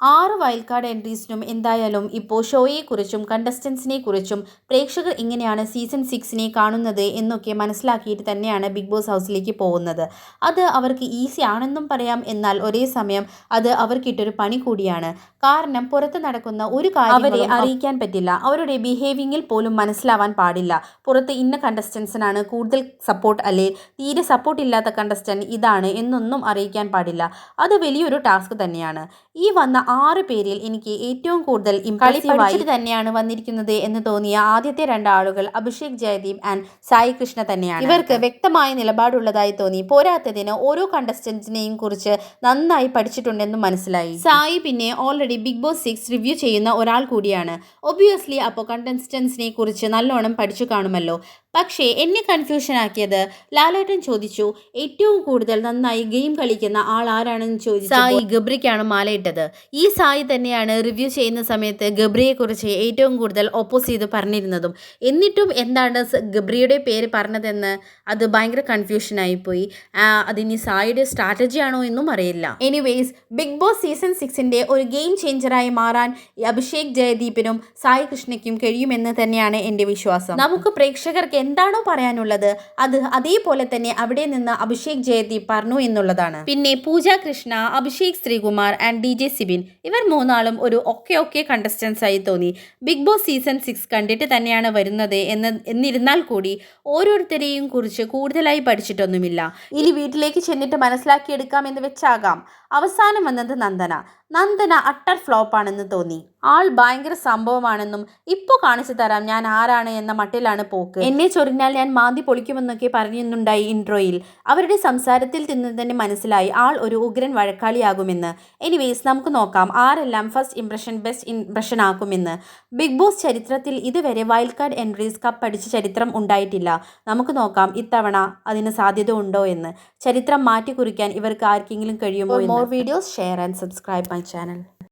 ആറ് wild card എൻട്രീസിനും എന്തായാലും ഇപ്പോൾ ഷോയെക്കുറിച്ചും കണ്ടസ്റ്റൻസിനെ കുറിച്ചും പ്രേക്ഷകർ ഇങ്ങനെയാണ് സീസൺ സിക്സിനെ കാണുന്നത് എന്നൊക്കെ മനസ്സിലാക്കിയിട്ട് തന്നെയാണ് ബിഗ് ബോസ് ഹൗസിലേക്ക് പോകുന്നത്. അത് അവർക്ക് ഈസി ആണെന്നും പറയാം. എന്നാൽ ഒരേ സമയം അത് അവർക്കിട്ടൊരു പണി കൂടിയാണ്. കാരണം പുറത്ത് നടക്കുന്ന ഒരു കാര്യം അവരെ അറിയിക്കാൻ പറ്റില്ല. അവരുടെ ബിഹേവിങ്ങിൽ പോലും മനസ്സിലാവാൻ പാടില്ല. പുറത്ത് ഇന്ന കണ്ടസ്റ്റൻസിനാണ് കൂടുതൽ സപ്പോർട്ട് അല്ലെ? തീരെ സപ്പോർട്ട് ഇല്ലാത്ത കണ്ടസ്റ്റന്റ് ഇതാണ് എന്നൊന്നും അറിയിക്കാൻ പാടില്ല. അത് വലിയൊരു ടാസ്ക് തന്നെയാണ്. ഈ വന്ന ആറ് പേരിൽ എനിക്ക് ഏറ്റവും കൂടുതൽ ഇംപ്രസീവായി തന്നെയാണ് വന്നിരിക്കുന്നത് എന്ന് തോന്നിയ ആദ്യത്തെ രണ്ടാളുകൾ അഭിഷേക് ജയദീപ് ആൻഡ് സായി കൃഷ്ണ തന്നെയാണ്. ഇവർക്ക് വ്യക്തമായ നിലപാടുള്ളതായി തോന്നി. പോരാത്തതിന് ഓരോ കണ്ടസ്റ്റൻസിനെയും കുറിച്ച് നന്നായി പഠിച്ചിട്ടുണ്ടെന്നും മനസ്സിലായി. സായി പിന്നെ already Bigg Boss six review ചെയ്യുന്ന ഒരാൾ കൂടിയാണ്. ഒബ്വിയസ്ലി അപ്പോൾ കണ്ടസ്റ്റൻസിനെ കുറിച്ച് നല്ലോണം പഠിച്ചു കാണുമല്ലോ. പക്ഷേ എന്നെ കൺഫ്യൂഷൻ ആക്കിയത് ലാലേട്ടൻ ചോദിച്ചു ഏറ്റവും കൂടുതൽ നന്നായി ഗെയിം കളിക്കുന്ന ആൾ ആരാണെന്ന് ചോദിച്ചു സായി ഗബ്രിക്കാണ് മാലയിട്ടത്. ഈ സായി തന്നെയാണ് റിവ്യൂ ചെയ്യുന്ന സമയത്ത് ഗബ്രിയെക്കുറിച്ച് ഏറ്റവും കൂടുതൽ ഒപ്പോസ് ചെയ്ത് പറഞ്ഞിരുന്നതും. എന്നിട്ടും എന്താണ് ഗബ്രിയുടെ പേര് പറഞ്ഞതെന്ന് അത് ഭയങ്കര കൺഫ്യൂഷനായിപ്പോയി അതിനി സായിയുടെ സ്ട്രാറ്റജി ആണോ എന്നും അറിയില്ല. എനിവേസ് ബിഗ് ബോസ് സീസൺ സിക്സിന്റെ ഒരു ഗെയിം ചേഞ്ചറായി മാറാൻ അഭിഷേക് ജയദീപിനും സായി കൃഷ്ണയ്ക്കും കഴിയുമെന്ന് തന്നെയാണ് എന്റെ വിശ്വാസം. നമുക്ക് പ്രേക്ഷകർക്ക് എന്താണോ പറയാനുള്ളത് അത് അതേപോലെ തന്നെ അവിടെ നിന്ന് അഭിഷേക് ജയദീപ് പറഞ്ഞു എന്നുള്ളതാണ്. പിന്നെ Pooja Krishna Abhishek Sreekumar and D J Sibin ഇവർ മൂന്നാളും ഒരു ഒക്കെ ഒക്കെ കണ്ടസ്റ്റൻസ് ആയി തോന്നി. ബിഗ് ബോസ് സീസൺ സിക്സ് കണ്ടിട്ട് തന്നെയാണ് വരുന്നത് എന്ന് എന്നിരുന്നാൽ കൂടി ഓരോരുത്തരെയും കുറിച്ച് കൂടുതലായി പഠിച്ചിട്ടൊന്നുമില്ല. ഇനി വീട്ടിലേക്ക് ചെന്നിട്ട് മനസ്സിലാക്കിയെടുക്കാം എന്ന് വെച്ചാകാം. അവസാനം വന്നത് നന്ദന. നന്ദന അട്ടർ ഫ്ലോപ്പാണെന്ന് തോന്നി. ആൾ ഭയങ്കര സംഭവമാണെന്നും ഇപ്പോൾ കാണിച്ചു തരാം ഞാൻ ആരാണ് എന്ന മട്ടിലാണ് പോക്ക്. എന്നെ ചൊറിഞ്ഞാൽ ഞാൻ മാന്തി പൊളിക്കുമെന്നൊക്കെ പറഞ്ഞിരുന്നുണ്ടായി ഇൻട്രോയിൽ. അവരുടെ സംസാരത്തിൽ നിന്ന് തന്നെ മനസ്സിലായി ആൾ ഒരു ഉഗ്രൻ വഴക്കാളിയാകുമെന്ന്. എനിവേസ് നമുക്ക് നോക്കാം ആരെല്ലാം ഫസ്റ്റ് ഇംപ്രഷൻ ബെസ്റ്റ് ഇംപ്രഷൻ ആക്കുമെന്ന്. ബിഗ് ബോസ് ചരിത്രത്തിൽ ഇതുവരെ വൈൽഡ് കാർഡ് എൻട്രീസ് കപ്പ് അടിച്ച ചരിത്രം ഉണ്ടായിട്ടില്ല. നമുക്ക് നോക്കാം ഇത്തവണ അതിന് സാധ്യത ഉണ്ടോ എന്ന്. ചരിത്രം മാറ്റി കുറിക്കാൻ ഇവർക്ക് ആർക്കെങ്കിലും കഴിയുമോ more videos share and subscribe my channel